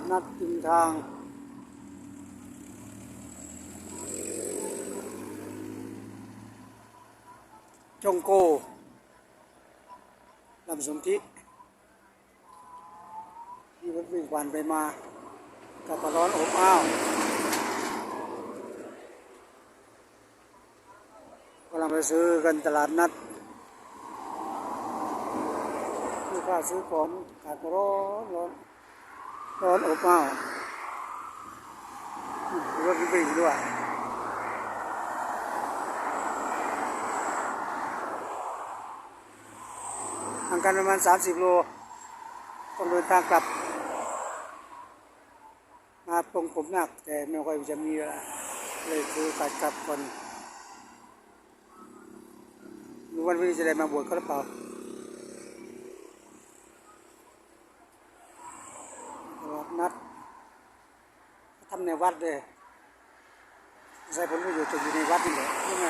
ดนัดริมทางจงโกลำสนธิที่รถวิ่งผ่านไปมากับร้อนอบอ้าวกำลังไปซื้อกันตลาดนัดซื้อข้าวซื้อของอากาศก็ร้อนร้อน ร้อนอบอ้าวรถวิ่งด้วยห่างกันประมาณ 30 โลต้องเดินทางกลับ มาปรงผมหนัก แต่ไม่ค่อยจะมีเวลาเลยคือตัดกลับก่อนรู้วันนี้จะได้มาบวชเขาหรือเปล่าตลอดนัดทำใน วัดเลยใส่ผลประโยชน์จะอยู่ในวัดนี่แหละยังไง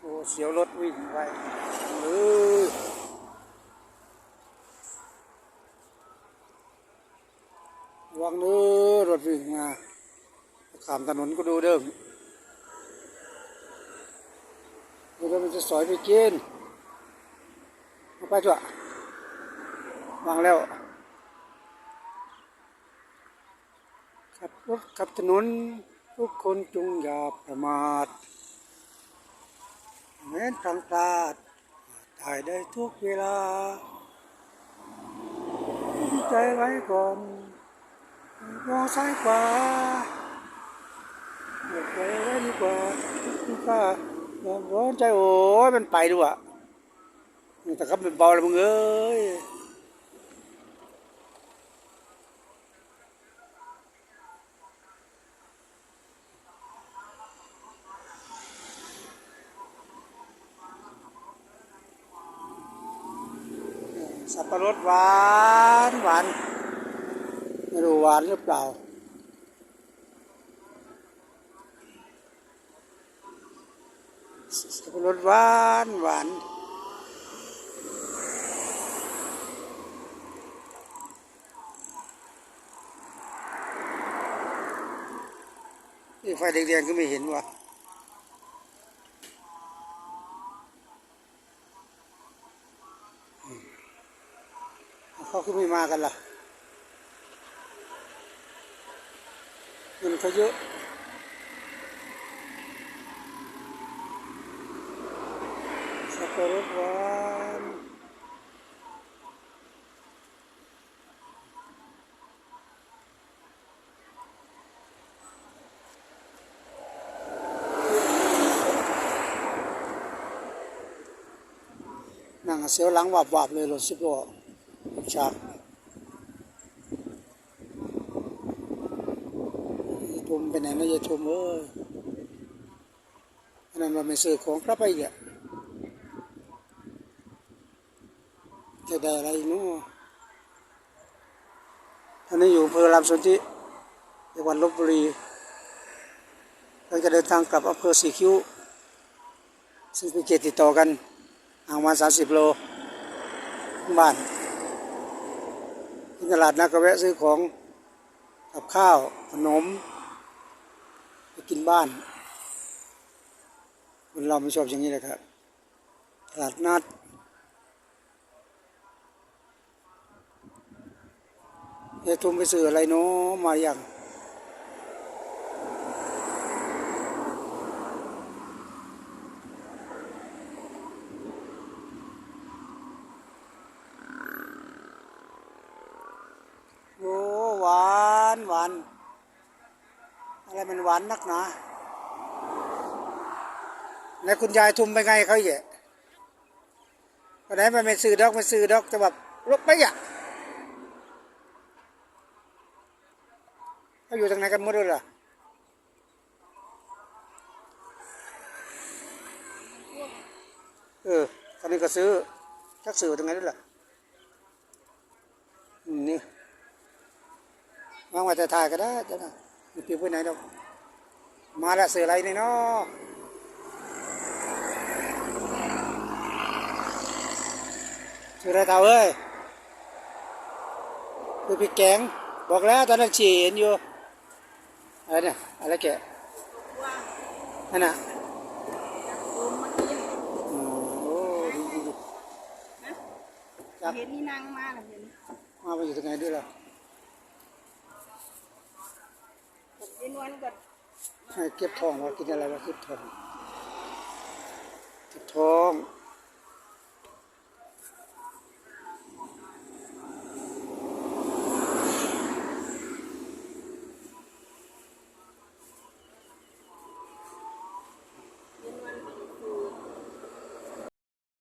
โอ้เสียวรถวิ่งไปเออวังเด้อรถวิ่งมาข้ามถนนก็ดูเด้อดูแล้วมันจะสอยไปกินเอาไปจ้ะ วางแล้ว ขับรถขับถนน ทุกคนจงอย่าประมาทแม้นทางพลาดถ่ายได้ทุกเวลา ใจไว้ก่อนมองซ้ายขวาเก็บใจไว้ดีกว่าทุกข้าร้อนใจโอ้ยมันไปด้วยอะแต่ครับเป็นเบาเลยมึงเอ้ย สับปะรดหวานหวานไม่รู้หวานหรือเปล่า สับปะรดหวานหวานนี่ไฟแดงๆก็ไม่เห็นว่ะเขา คือไม่มากันล่ะเงินเขาเยอะสับปะรดหวานนั่งเสียวหลังวับวับๆเลยรถสิบล้อ กักยายทุมไปไหนนะยายทุมเอ้ยอันนั้นเราไม่ซื้อของกลับไปอีกอะจะได้อะไรนู้อันนี้อยู่อำเภอลำสนธิจังหวัดลบบุรีเราจะเดินทางกลับอำเภอสีคิ้ว ซึ่งเป็นเขตติดต่อกันห่างประมาณสามสิบโลบ้าน ตลาดนัดก็แวะซื้อของกับข้าวขนมไปกินบ้านคนเราไม่ชอบอย่างนี้เลยครับ ตลาดนัดเดี๋ยทุมไปซื้ออะไรเนาะมาอย่าง โอ้หวานหวานอะไรมันหวานนักหนาแล้วคุณยายทุมไปไงเขาเหยะวันไหนมันไม่ซื้อดอกไม่ซื้อดอกจะแบบลบไปอะเขาอยู่ทางไหนกันหมดเลยล่ะเออตอนนี้ก็ซื้อชักซื้อตรงไหนด้วยล่ะอืมนี่ วางไว้แต่ถ่ายก็ได้จ้ะนะไม่ปิวไปไหนดอกมาแล้วเสืออะไรนี่เนาะคืออะไรเท่าเอ้ยคือพริกแกงบอกแล้วตอนนั้นฉีเห็นอยู่อะไรเนี่ยอะไรแกะว่านั่นน่ะโดนมากินโอ้โหดีดีดีนะเห็นนี่นางมาแล้วเห็นมาไปอยู่ตรงไหนด้วยล่ะ เย็น วนก็ให้เก็บทองว่ากินอะไรว่าเก็บทองเก็บทอง